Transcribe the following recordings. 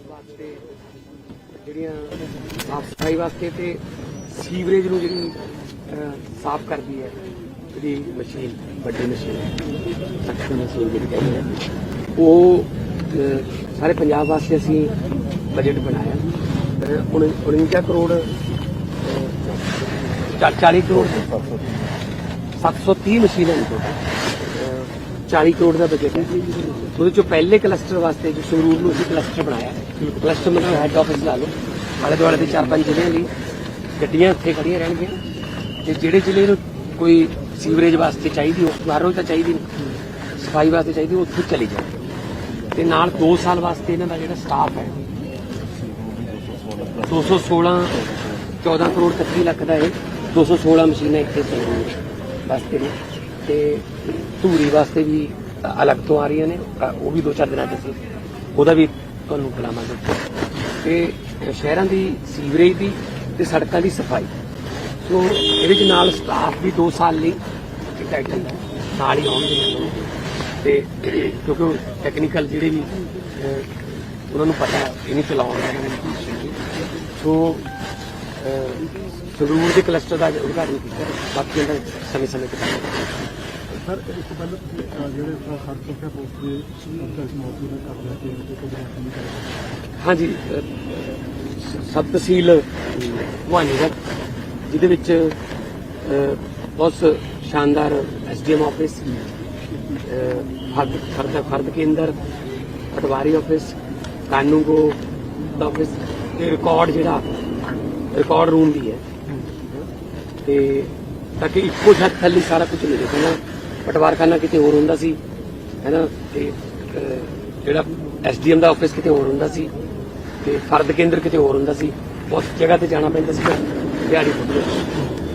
ਵਾਸਤੇ ਜਿਹੜੀਆਂ ਸਾਫ਼ ਸਫ਼ਾਈ ਵਾਸਤੇ ਤੇ ਸੀਵਰੇਜ ਨੂੰ ਜਿਹੜੀ ਸਾਫ਼ ਕਰਦੀ ਹੈ ਜਿਹੜੀ ਮਸ਼ੀਨ ਵੱਡੀ ਮਸ਼ੀਨ ਸਖਤ ਮਸ਼ੀਨ ਜਿਹੜੀ ਕਹਿੰਦੇ ਆ ਉਹ ਸਾਰੇ ਪੰਜਾਬ ਵਾਸਤੇ ਅਸੀਂ ਬਜਟ ਬਣਾਇਆ ਅਹ, ਉਣ- 49 ਕਰੋੜ ਅਹ, ਚਾ- 40 ਕਰੋੜ 730 ਮਸ਼ੀਨਾਂ ਨੇ total। ਅਹ 40 ਕਰੋੜ ਦਾ ਬਜਟ ਹੈ। ਉਹਦੇ ਚੋਂ ਪਹਿਲੇ ਕਲਸਟਰ ਵਾਸਤੇ ਜੋ ਸੰਗਰੂਰ ਨੂੰ ਅਸੀਂ ਕਲਸਟਰ ਬਣਾਇਆ। ਕਲਸਟਰ ਮਤਲਬ ਹੈੱਡ ਆਫਿਸ ਲਾ ਲਓ। ਆਲੇ ਦੁਆਲੇ ਦੇ ਚਾਰ ਪੰਜ ਜ਼ਿਲ੍ਹਿਆਂ ਲਈ ਗੱਡੀਆਂ ਇੱਥੇ ਖੜੀਆਂ ਰਹਿਣਗੀਆਂ। ਤੇ ਜਿਹੜੇ ਜ਼ਿਲ੍ਹੇ ਨੂੰ ਕੋਈ ਸੀਵਰੇਜ ਵਾਸਤੇ ਚਾਹੀਦੀ ਉਹ ਬਾਹਰੋਂ ਤਾਂ ਚਾਹੀਦੀ ਸਫ਼ਾਈ ਵਾਸਤੇ ਚਾਹੀਦੀ, ਉਹ ਉੱਥੇ ਚਲੀ ਜਾਏ ਤੇ ਨਾਲ 2 ਸਾਲ ਵਾਸਤੇ ਇਹਨਾਂ ਦਾ ਜਿਹੜਾ ਸਟਾਫ ਹੈ 216 14 ਕਰੋੜ 31 ਲੱਖ ਦਾ ਇਹ 216 ਮਸ਼ੀਨਾਂ ਇੱਥੇ ਸੰਗਰੂਰ ਵਾਸਤੇ ਨੇ। ਤੇ ਧੂਰੀ ਵਾਸਤੇ ਵੀ ਅਲੱਗ ਤੋਂ ਆ ਰਹੀਆਂ ਨੇ ਉਹ ਵੀ ਦੋ ਚਾਰ ਦਿਨਾਂ ਚ ਅਸੀਂ ਉਹਦਾ ਵੀ ਤੁਹਾਨੂੰ ਬੁਲਾਵਾਂਗੇ। ਤੇ ਸ਼ਹਿਰਾਂ ਦੀ ਸੀਵਰੇਜ ਦੀ ਤੇ ਸੜਕਾਂ ਦੀ ਸਫ਼ਾਈ। ਸੋ ਇਹਦੇ ਚ ਨਾਲ ਸਟਾਫ ਵੀ 2 ਸਾਲ ਲਈ ਟਾਈਟਲ ਨਾਲ ਹੀ ਆਉਣਗੇ। ਮੈਨੂੰ ਤੇ ਕਿਉਂਕਿ ਟੈਕਨੀਕਲ ਜਿਹੜੇ ਵੀ ਉਹਨਾਂ ਨੂੰ ਪਤਾ ਹੈ ਇਹਨੂੰ ਚਲਾਉਣ ਦਾ ਸੋ ਅਹ, ਸੰਗਰੂਰ ਦੇ ਕਲਸਟਰ ਦਾ ਉਦਘਾਟਨ ਕੀਤਾ। ਬਾਕੀ ਇਹਦਾ ਸਮੇਂ ਸਮੇਂ ਤੇ ਸਰ ਇਸ ਤੋਂ ਪਹਿਲਾਂ ਤੁਸੀਂ, ਅਹ, ਜਿਹੜੇ ਹਰ ਸੁੱਖਿਆ ਪੋਸਟ ਦੇ ਸਰਕਾਰੀ ਨੌਕਰੀ ਦਾ ਕਰ ਲਿਆ ਕਿ ਕੋਈ ਗ੍ਰਾਂਟ ਨਹੀਂ ਕਰ ਹਾਂਜੀ ਅਹ, ਸਬ ਤਹਿਸੀਲ ਭਵਾਨੀ ਦਾ ਜਿਹਦੇ ਵਿੱਚ ਅਹ, ਬਹੁਤ ਸ਼ਾਨਦਾਰ ਐਸਡੀਐਮ ਆਫਿਸ ਅਹ, ਫਰਦ ਫਰਦ ਫਰਦ ਕੇਂਦਰ ਪਟਵਾਰੀ ਆਫਿਸ ਕਾਨੂੰਗੋ ਦਾ ਆਫਿਸ ਤੇ ਰਿਕਾਰਡ ਜਿਹੜਾ ਰਿਕਾਰਡ ਰੂਮ ਵੀ ਹੈ। ਤੇ ਤਾਂ ਕਿ ਇੱਕੋ ਛੱਤ ਥੱਲੇ ਸਾਰਾ ਕੁਝ ਮਿਲੇ ਪਹਿਲਾਂ ਪਟਵਾਰਖਾਨਾ ਕਿਤੇ ਹੋਰ ਹੁੰਦਾ ਸੀ ਹੈਨਾ? ਤੇ ਅਹ, ਜਿਹੜਾ ਐਸਡੀਐਮ ਦਾ ਆਫਿਸ ਕਿਤੇ ਹੋਰ ਹੁੰਦਾ ਸੀ ਤੇ ਫਰਦ ਕੇਂਦਰ ਕਿਤੇ ਹੋਰ ਹੁੰਦਾ ਸੀ ਉਸ ਜਗ੍ਹਾ ਤੇ ਜਾਣਾ ਪੈਂਦਾ ਸੀ ਦਿਹਾੜੀ ਪੁੱਟਦੇ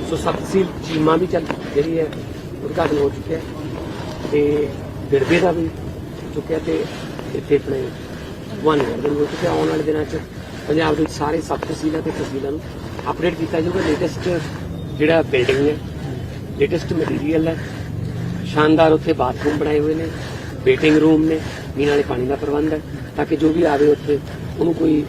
ਸੋ। ਸਬ ਤਹਿਸੀਲ ਚੀਮਾ ਵੀ ਚੱਲ ਜਿਹੜੀ ਹੈ ਉਦਘਾਟਨ ਹੋ ਚੁੱਕਿਆ ਹੈ। ਤੇ ਦਿੜਬੇ ਦਾ ਵੀ ਚੁੱਕਿਆ ਤੇ ਇੱਥੇ ਆਪਣੇ ਵਨ ਦਾ ਹੋ ਚੁੱਕਿਆ। ਆਉਣ ਵਾਲੇ ਦਿਨਾਂ 'ਚ ਪੰਜਾਬ ਦੇ ਸਾਰੇ ਸਬ ਤਹਿਸੀਲਾਂ ਤੇ ਤਹਿਸੀਲਾਂ ਨੂੰ ਅਪਡੇਟ ਕੀਤਾ ਜਾਊਗਾ। ਲੇਟੈਸਟ ਜਿਹੜਾ ਬਿਲਡਿੰਗ ਹੈ ਲੇਟੈਸਟ ਮਟੀਰੀਅਲ ਹੈ ਸ਼ਾਨਦਾਰ ਉੱਥੇ ਬਾਥਰੂਮ ਬਣਾਏ ਹੋਏ ਨੇ ਵੇਟਿੰਗ ਰੂਮ ਨੇ ਪੀਣ ਵਾਲੇ ਪਾਣੀ ਦਾ ਪ੍ਰਬੰਧ ਹੈ, ਤਾਂ ਕਿ ਜੋ ਵੀ ਆਵੇ ਉੱਥੇ, ਉਹਨੂੰ ਕੋਈ